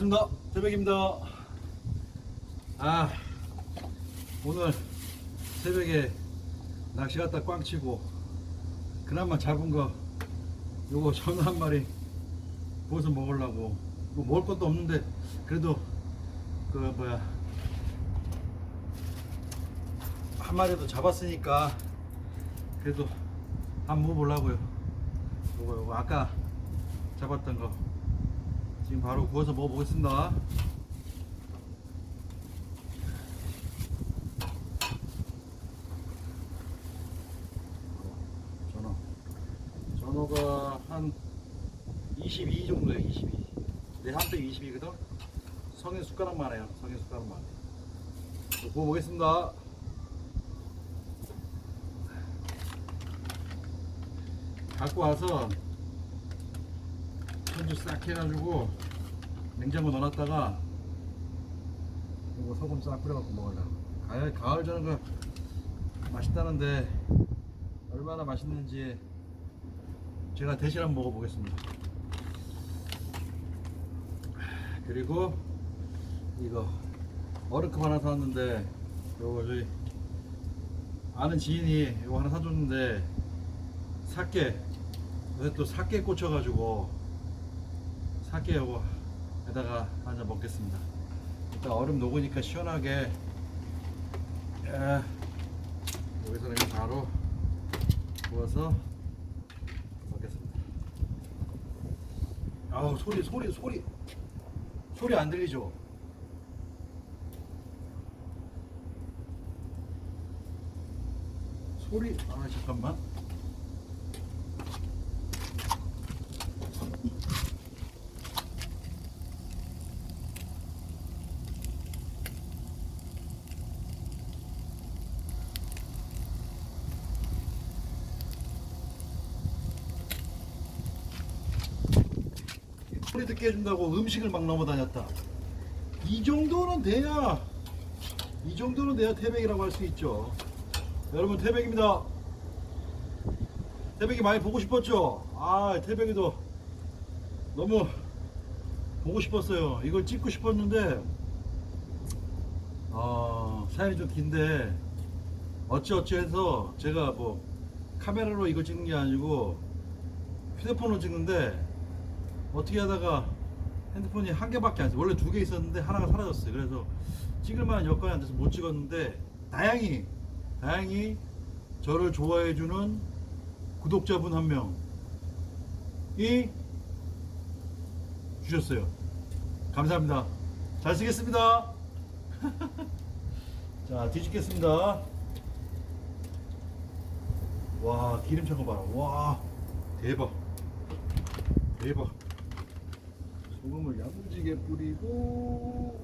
반갑습니다. 새벽입니다. 아, 오늘 새벽에 낚시 갔다 꽝 치고, 그나마 잡은 거, 요거 전어 한 마리 구워서 먹으려고. 뭐 먹을 것도 없는데, 그래도, 그, 뭐야, 한 마리도 잡았으니까, 그래도 한번 먹어보려고요. 요거, 요거, 아까 잡았던 거. 지금 바로 구워서 먹어보겠습니다. 전어. 전어가 한 22 정도예요, 22. 내 한pe 22거든? 성에 숟가락만 해요, 성에 숟가락만. 자, 구워보겠습니다. 갖고 와서 손질 싹 해가지고 냉장고 넣어놨다가 이거 소금 싹 뿌려갖고 먹으려고 가을, 가을 저는 그 맛있다는데 얼마나 맛있는지 제가 대신 한번 먹어보겠습니다. 그리고 이거 어른컵 하나 사왔는데 요거 저희 아는 지인이 이거 하나 사줬는데 사케 요새 또 사케 꽂혀가지고 사케 요거에다가 한잔 먹겠습니다. 일단 얼음 녹으니까 시원하게 에, 여기서 그냥 바로 부어서 먹겠습니다. 아우 소리 소리 소리 소리 안 들리죠? 소리 아 잠깐만. 소리 듣게 해준다고 음식을 막 넘어다녔다. 이 정도는 돼야 이 정도는 돼야 태백이라고 할 수 있죠. 여러분 태백입니다. 태백이 많이 보고 싶었죠? 아 태백이도 너무 보고 싶었어요. 이걸 찍고 싶었는데 어, 사연이 좀 긴데 어찌어찌 해서 제가 뭐 카메라로 이걸 찍는 게 아니고 휴대폰으로 찍는데 어떻게 하다가 핸드폰이 한 개밖에 안 있어요. 원래 두 개 있었는데 하나가 사라졌어요. 그래서 찍을 만한 여건이 안 돼서 못 찍었는데 다행히 다행히 저를 좋아해 주는 구독자분 한 명이 주셨어요. 감사합니다. 잘 쓰겠습니다. 자, 뒤집겠습니다. 와, 기름 찬 거 봐라. 와, 대박. 대박. 소금을 야무지게 뿌리고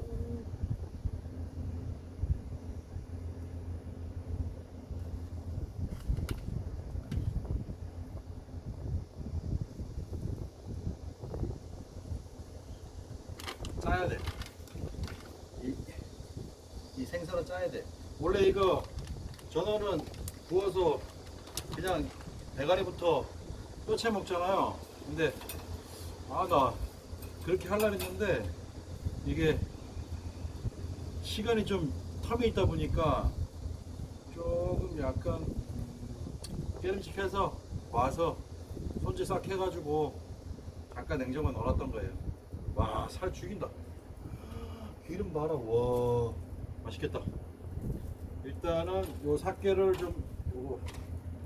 짜야 돼. 이, 이 생선은 짜야 돼. 원래 이거 전어는 구워서 그냥 대가리부터 뼈채 먹잖아요. 근데 아나 그렇게 하려 했는데 이게 시간이 좀 텀이 있다 보니까 조금 약간 깨름직해서 와서 손질 싹 해가지고 잠깐 냉장고에 넣어놨던 거예요. 와 살 죽인다. 기름 봐라 와 맛있겠다. 일단은 요 사케를 좀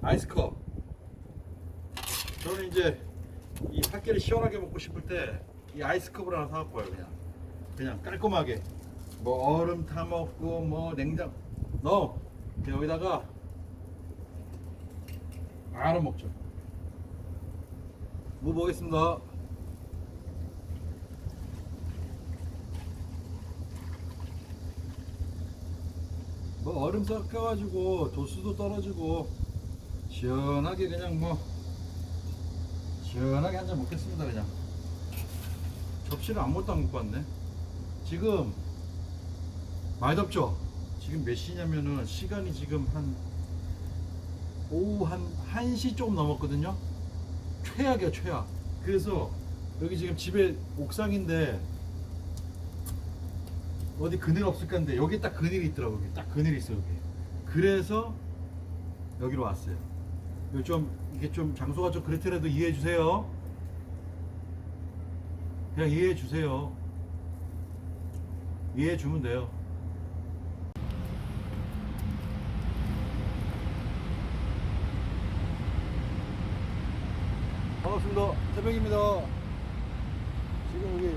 아이스컵 저는 이제 이 사케를 시원하게 먹고 싶을 때 이 아이스컵을 하나 사갖고 와요 그냥. 그냥 깔끔하게. 뭐 얼음 타 먹고 뭐 냉장. 넣어 여기다가 바로 먹죠 뭐 보겠습니다. 뭐 얼음 섞여가지고 도수도 떨어지고 시원하게 그냥 뭐 시원하게 한 잔 먹겠습니다 그냥 접시를 아무것도 안 갖고 왔네. 지금 많이 덥죠? 지금 몇 시냐면은 시간이 지금 한 오후 한 1시 조금 넘었거든요. 최악이야 최악. 그래서 여기 지금 집에 옥상인데 어디 그늘 없을까 했는데 여기 딱 그늘이 있더라고 여기. 딱 그늘이 있어 여기. 그래서 여기로 왔어요. 좀 이게 좀 장소가 좀 그렇더라도 이해해 주세요 그냥 이해해 주세요. 이해해 주면 돼요. 반갑습니다. 새벽입니다. 지금 여기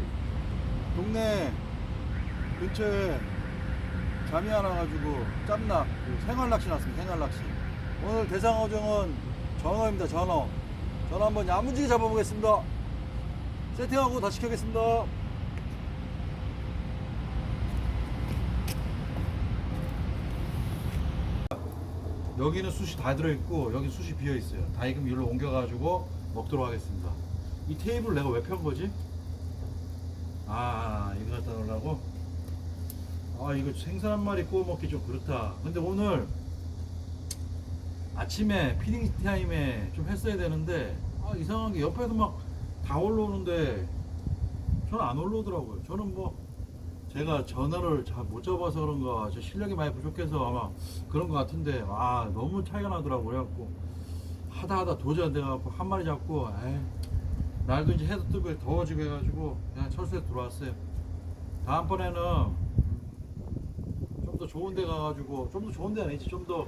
동네 근처에 잠이 안 와가지고 짬낙 그 생활낚시 났습니다. 생활낚시. 오늘 대상 어종은 전어입니다. 전어. 전어 한번 야무지게 잡아보겠습니다 세팅하고 다시 켜겠습니다 여기는 숯이 다 들어있고 여기 숯이 비어있어요 다 익으면 이리로 옮겨가지고 먹도록 하겠습니다 이 테이블 내가 왜 편 거지? 아 이거 갖다 놓으려고? 아 이거 생선 한 마리 구워 먹기 좀 그렇다 근데 오늘 아침에 피딩 타임에 좀 했어야 되는데 아 이상한 게 옆에서 막 다 올라오는데 저는 안 올라오더라고요. 저는 뭐 제가 전화를 잘 못 잡아서 그런가 저 실력이 많이 부족해서 아마 그런 것 같은데 아 너무 차이가 나더라고요. 그래갖고 하다 하다 도저히 안 돼갖고 한 마리 잡고 에이 날도 이제 해도 뜨고 더워지고 해가지고 그냥 철수에 들어왔어요. 다음번에는 좀 더 좋은 데 가가지고 좀 더 좋은 데는 아니지 좀 더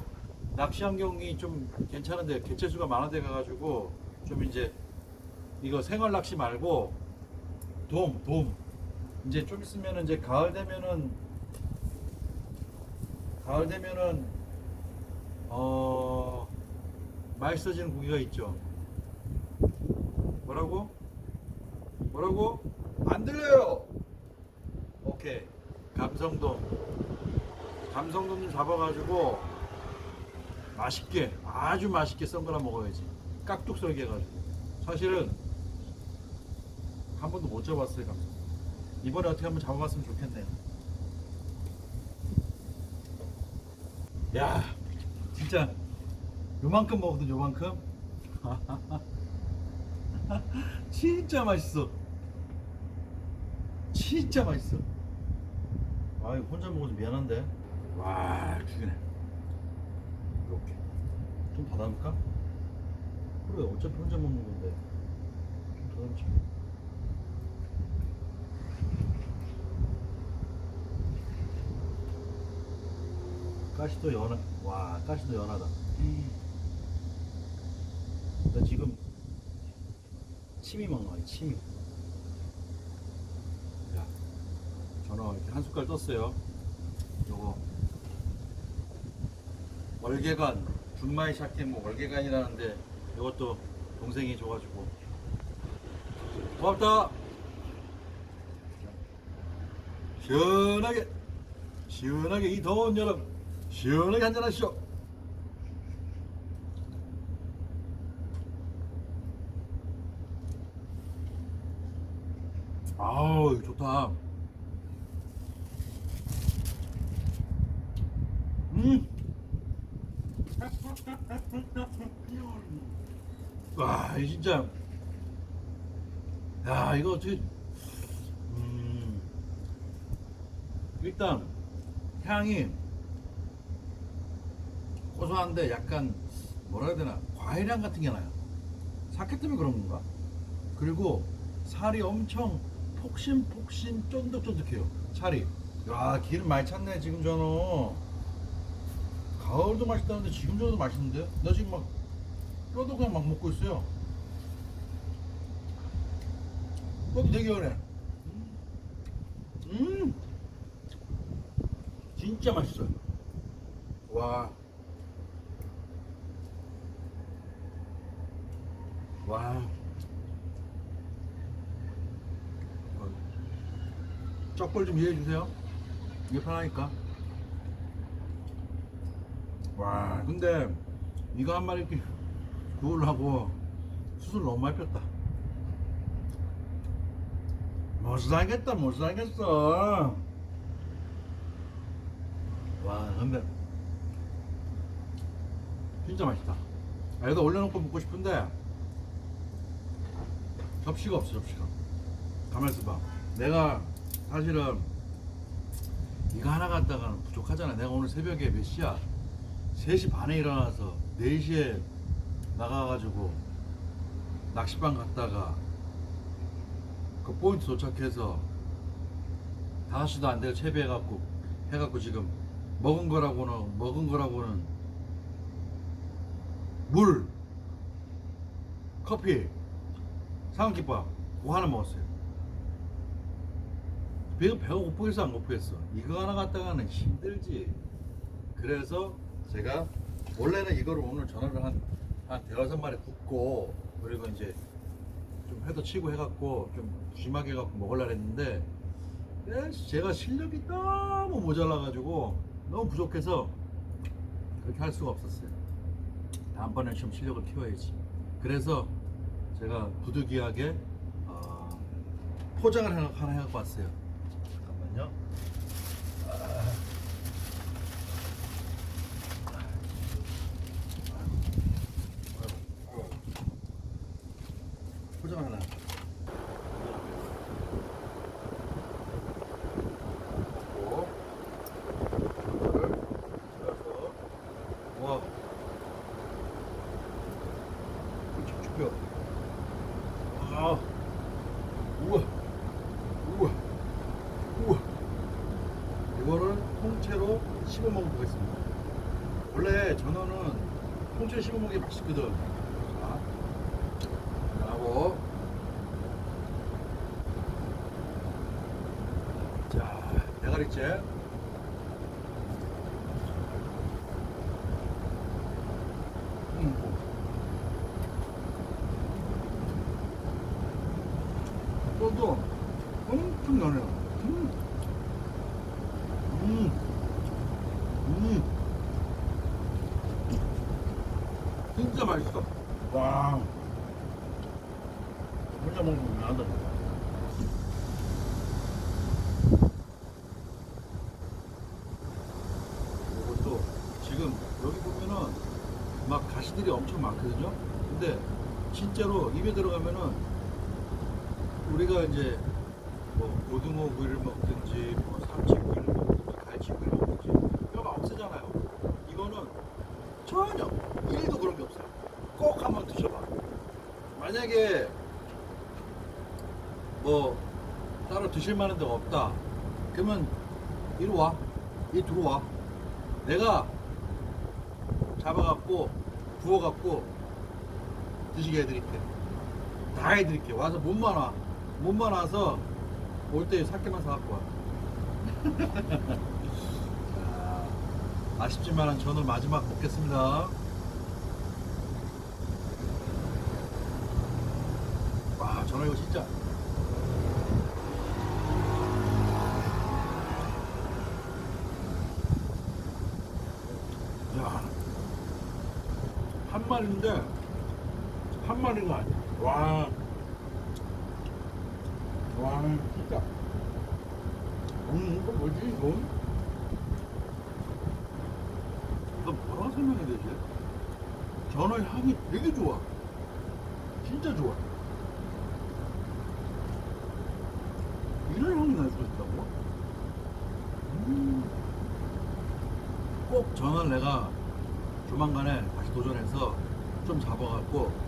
낚시 환경이 좀 괜찮은데 개체수가 많은 데 가가지고 좀 이제 이거 생활 낚시 말고 돔, 돔. 이제 좀 있으면은 이제 가을 되면은 가을 되면은 어 맛있어지는 고기가 있죠. 뭐라고? 뭐라고? 안 들려요. 오케이. 감성돔. 감성돔 좀 잡아가지고 맛있게 아주 맛있게 썬거나 먹어야지. 깍둑썰기 해가지고. 사실은 한 번도 못 잡았어요 감성. 이번에 어떻게 한번 잡아봤으면 좋겠네요. 야, 진짜 요만큼 먹거든 요만큼. 진짜 맛있어. 진짜 맛있어. 아, 이거 혼자 먹어서 미안한데. 와, 죽이네. 이렇게 좀 닫아볼까? 그래, 어차피 혼자 먹는 건데. 좀 닫아보자. 가시도 연하, 와, 가시도 연하다. 나 지금 침이 막 나와, 침이. 야, 전화 이렇게 한 숟갈 떴어요. 요거 월계관, 준마이 샤케 뭐 월계관이라는데 이것도 동생이 줘가지고 고맙다. 시원하게, 시원하게 이 더운 여름 시원하게 한잔하시죠. 아우 좋다. 음. 와, 이 진짜. 야, 이거 어떻게. 음. 일단, 향이 고소한데 약간, 뭐라 해야 되나, 과일향 같은 게 나요. 사케 때문에 그런 건가? 그리고 살이 엄청 폭신폭신 쫀득쫀득해요. 살이. 야, 기름 많이 찼네, 지금 저는. 가을도 맛있다는데 지금 저도 맛있는데? 나 지금 막 뼈도 그냥 막 먹고 있어요. 뼈도 되게 연해. 음, 진짜 맛있어요. 와, 와. 쩍벌 좀 이해해 주세요. 이게 편하니까. 와 근데 이거 한 마리 이렇게 구우려고 수술 너무 많이 폈다. 못 살겠다 못 살겠어. 와 근데 진짜 맛있다. 아, 여기다 올려놓고 먹고 싶은데 접시가 없어 접시가. 가만있어 봐. 내가 사실은 이거 하나 갖다가는 부족하잖아. 내가 오늘 새벽에 몇 시야? 3시 반에 일어나서 4시에 나가가지고 낚시방 갔다가 그 포인트 도착해서 5시도 안 되고 채비해갖고 해갖고 지금 먹은 거라고는 먹은 거라고는 물 커피 상한김밥 그거 하나 먹었어요. 배가 배가 고프겠어 안 고프겠어? 이거 하나 갖다가는 힘들지. 그래서 제가 원래는 이거를 오늘 전화를 한, 한 대여섯 마리 굽고 그리고 이제 좀 회도 치고 해갖고 좀 심하게 해갖고 먹으려고 했는데 에, 제가 실력이 너무 모자라가지고 너무 부족해서 그렇게 할 수가 없었어요. 다음번엔 좀 실력을 키워야지. 그래서 제가 부득이하게 어, 포장을 하나 해갖고 왔어요. 잠깐만요 포장 하나. 넣고, 이거를 넣어서, 와, 촉촉해요. 아, 우와, 우와, 우와. 이거를 통째로 씹어 먹어보겠습니다. 원래 전어는 통째로 씹어 먹기 맛있거든. 자, 하고 자 대가리째 음. 또도 엄청 나네요 음. 음. 음. 진짜 맛있어 와 혼자 먹으면 안 돼. 이것도 지금 여기 보면은 막 가시들이 엄청 많거든요. 근데 진짜로 입에 들어가면은 우리가 이제 뭐 고등어 구이를 먹든지 뭐 삼치 구이를 먹든지 갈치 구이를 먹든지 이거 막 없애잖아요. 이거는 전혀 1도 그런 게 없어요. 꼭 한번 드셔봐. 만약에 27만 원대가 없다. 그러면 이리 와. 이 들어와. 내가 잡아갖고 구워갖고 드시게 해드릴게. 다 해드릴게. 와서 몸만 와. 몸만 와서 올 때 사케만 사갖고 와. 아쉽지만 저는 마지막 먹겠습니다. 와, 저는 이거 진짜 한 마리가 아니야. 와, 와, 진짜. 음, 이거 뭐지 이건? 이거 뭐라 설명해야 되지? 전어 향이 되게 좋아. 진짜 좋아. 이런 향이 날 수 있다고? 음. 꼭 전을 내가 조만간에 다시 도전해서 좀 잡아갖고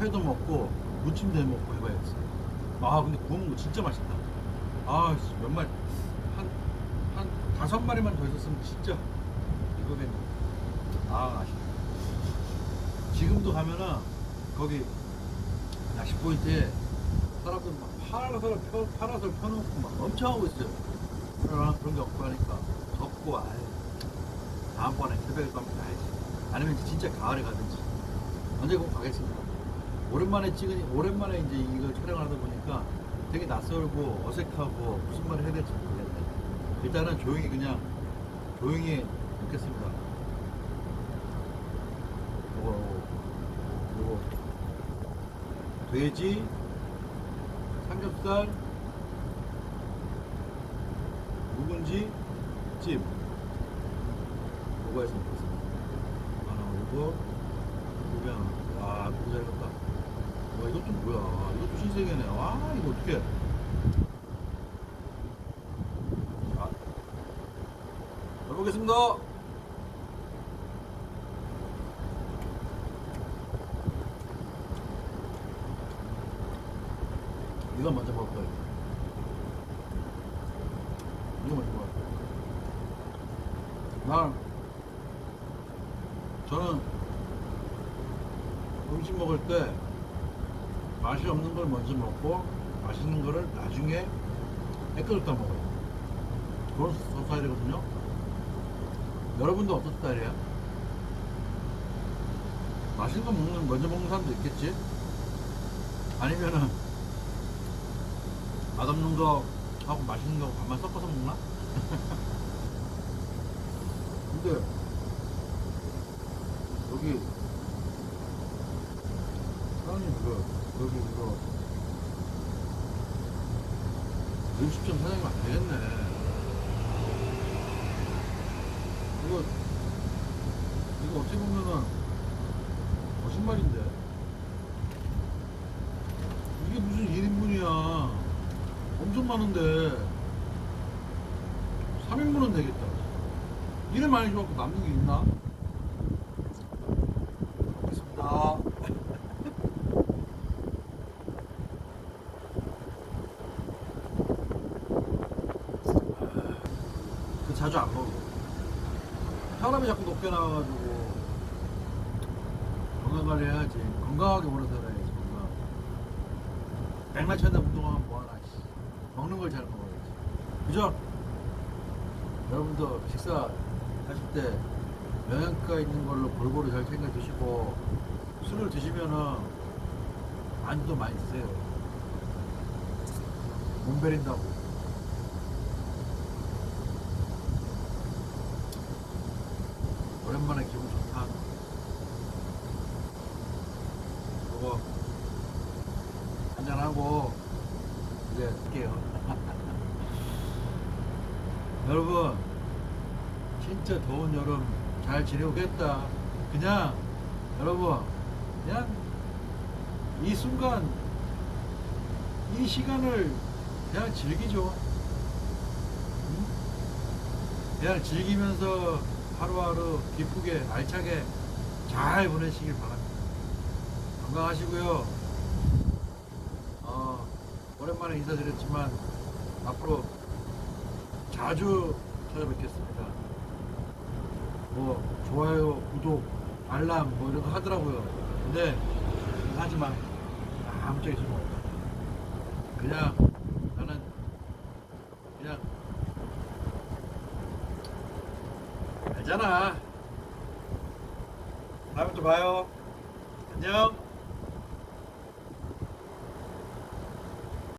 회도 먹고 무침도 해 먹고 해봐야겠어. 아 근데 구운 거 진짜 맛있다. 아몇 마리 한한 다섯 마리만 더 있었으면 진짜 이거겠네. 아 아쉽다. 지금도 가면은 거기 낚시 포인트에 사람들 막 파라솔 펴, 파라솔 펴놓고 막 엄청 하고 있어요. 그러나 그런 게 없고 하니까 덥고 아예 다음번에 새벽에 가면 가야지. 아니면 진짜 가을에 가든지. 언제 꼭 가겠습니다. 오랜만에 찍으니, 오랜만에 이제 이걸 촬영하다 보니까 되게 낯설고 어색하고 무슨 말을 해야 될지 모르겠네. 일단은 조용히 그냥 조용히 먹겠습니다. 요거, 요거. 돼지, 삼겹살, 묵은지, 찜. 요거 해서 먹겠습니다. 하나 올리고, 고기 하나. 와, 고기 잘 익었다. 와, 이것도 뭐야. 이것도 신세계네. 어떡해. 자, 가보겠습니다. 이거 먼저 거예요. 이거 먼저 거예요. 난 저는 음식 먹을 때 맛이 없는 걸 먼저 먹고 맛있는 거를 나중에 헷갈렸다 먹어요. 그런 스타일이거든요. 여러분도 어떤 스타일이야? 맛있는 거 먹는 먼저 먹는 사람도 있겠지. 아니면은 맛없는 거 하고 맛있는 거 반만 섞어서 먹나? 근데 여기 사장님 그 여기 이거 음식점 사장님 안 되겠네. 이거 이거 어떻게 보면은 거짓말인데. 이게 무슨 1인분이야. 엄청 많은데. 3인분은 되겠다. 이래 많이 줘갖고 남는 게 있나? 알겠습니다 그 자주 안 먹어. 사람이 자꾸 높게 나와가지고 건강 관리 해야지. 건강하게 오래 살아야지 건강. 백날 찾다 운동하면 뭐하나 씨. 먹는 걸 잘 먹어야지. 그죠? 여러분도 식사 하실 때 영양가 있는 걸로 골고루 잘 챙겨 드시고 술을 드시면은 안주도 많이 드세요. 몸 베린다고 오랜만에 기분 좋다. 그거 한잔하고 이제 할게요. 여러분 진짜 더운 여름 잘 지내오겠다. 그냥 여러분 그냥 이 순간 이 시간을 그냥 즐기죠. 응? 그냥 즐기면서 하루하루 기쁘게 알차게 잘 보내시길 바랍니다. 건강하시고요. 어, 오랜만에 인사드렸지만 앞으로 자주 찾아뵙겠습니다. 뭐 좋아요, 구독, 알람 뭐 이런 거 하더라고요. 근데 하지 마. 아무 쪽에 소용 없다. 그냥